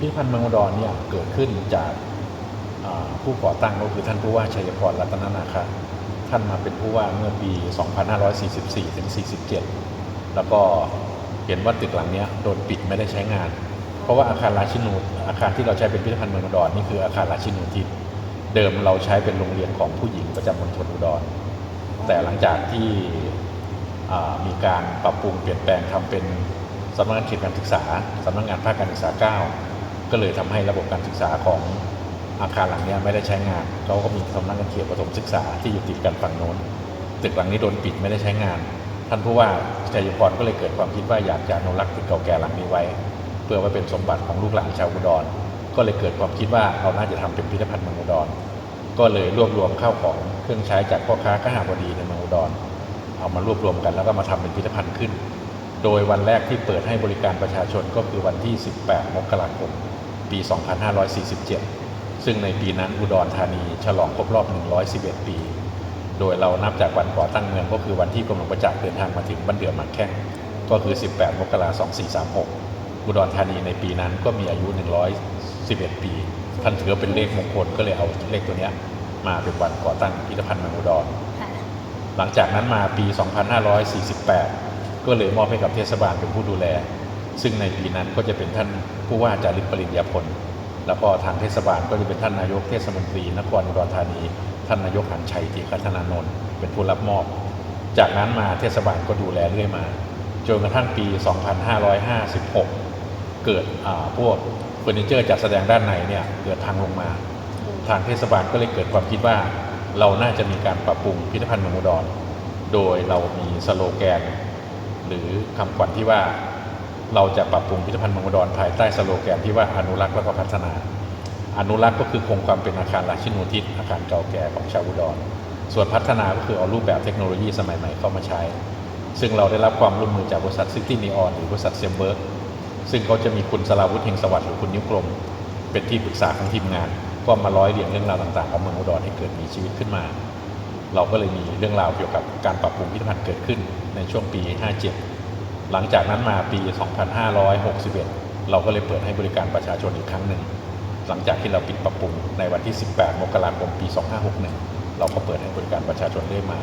พิพิธภัณฑ์เมืองอุดรเนี่ยเกิดขึ้นจากผู้ก่อตั้งก็คือท่านผู้ว่าชัยพรรัตนนาคาท่านมาเป็นผู้ว่าเมื่อปี 2544 ถึง 47 แล้วก็เห็นว่าตึกหลังนี้โดนปิดไม่ได้ใช้งาน เพราะว่าอาคารราชินูอาคารที่เราใช้เป็นพิพิธภัณฑ์เมืองอุดรนี่คืออาคารราชินูทิศเดิมเราใช้เป็นโรงเรียนของผู้หญิงประจำมณฑลอุดร แต่หลังจากที่มีการปรับปรุงเปลี่ยนแปลงทำเป็นสำนักงานเขตการศึกษาสำนักงานภาคการศึกษา 9 ก็เลยทำให้ระบบการศึกษาของอาคารหลังนี้ไม่ได้ใช้งานเขาก็มีสำนักงานเขตประถมศึกษาที่อยู่ติดกันฝั่งโน้น ตึกหลังนี้โดนปิดไม่ได้ใช้งาน ท่านผู้ว่าชัยพรก็เลยเกิดความคิดว่าอยากจะอนุรักษ์ตึกเก่าแก่หลังนี้ไว้ เพื่อไว้เป็นสมบัติของลูกหลานชาวอุดร ก็เลยเกิดความคิดว่าเราน่าจะทำเป็นพิพิธภัณฑ์เมืองอุดร ก็เลยรวบรวมข้าวของเครื่องใช้จากพ่อค้าข้าหาบดีในเมืองอุดร เอามารวบรวมกันแล้วก็มาทำเป็นพิพิธภัณฑ์ขึ้น โดยวันแรกที่เปิดให้บริการประชาชนก็คือวันที่ 18 มกราคม ปี 2547 ซึ่งในปีนั้นอุดรธานีฉลองครบรอบ 111 ปี โดยเรานับจากวันก่อตั้งเมืองก็คือวันที่กรมหลวงประจักษ์เดินทางมาถึงบ้านเดือหมากแข้งก็คือ 18 มกราคม 2436 อุดรธานีในปีนั้นก็มีอายุ 111 ปีท่านถือว่าเป็นเลขมงคลก็เลยเอาเลขตัวเนี้ยมาเป็นวันก่อตั้งพิพิธภัณฑ์เมืองอุดรค่ะหลังจากนั้นมาปี 2548 ก็เลยมอบให้กับเทศบาลเป็นผู้ดูแล ซึ่งในปีนั้นก็จะเป็นท่านผู้ว่าจาริกปริญญาพล แล้วก็ทางเทศบาลก็จะเป็นท่านนายกเทศมนตรีนครอุดรธานี ท่านนายกหันชัยติคัฒนานนท์เป็นผู้รับมอบ จากนั้นมาเทศบาลก็ดูแลเรื่อยมา จนกระทั่งปี 2556 เกิดพวกเฟอร์นิเจอร์จัดแสดงด้านในเนี่ยเกิดทางลงมา ทางเทศบาลก็เลยเกิดความคิดว่าเราน่าจะมีการปรับปรุงพิพิธภัณฑ์เมืองอุดร โดยเรามีสโลแกน หรือคำขวัญที่ว่า เราจะปรับปรุงพิพิธภัณฑ์เมืองอุดรภายใต้สโลแกนที่ว่าอนุรักษ์และก็พัฒนา อนุรักษ์ก็คือคงความเป็นอาคารราชินูทิศอาคารเก่าแก่ของชาวอุดร ส่วนพัฒนาก็คือเอารูปแบบเทคโนโลยีสมัยใหม่เข้ามาใช้ ซึ่งเราได้รับความร่วมมือจากบริษัทซิตี้นีออนหรือบริษัทเซมเบิร์กซึ่งเขาจะมีคุณสราวุฒิเฮงสวัสดิ์หรือคุณนิ้วกลม เป็นที่ปรึกษาของทีมงาน ก็มาร้อยเรียงเรื่องราวต่างๆของเมืองอุดรให้เกิดมีชีวิตขึ้นมา เราก็เลยมีเรื่องราวเกี่ยวกับการปรับปรุงพิพิธภัณฑ์เกิดขึ้นในช่วงปี 57 หลังจากนั้นมาปี 2561 เราก็เลยเปิดให้บริการประชาชนอีกครั้งหนึ่ง หลังจากที่เราปิดปรับปรุงในวันที่ 18 มกราคม ปี 2561 เราก็เปิดให้บริการประชาชนเรื่อยมา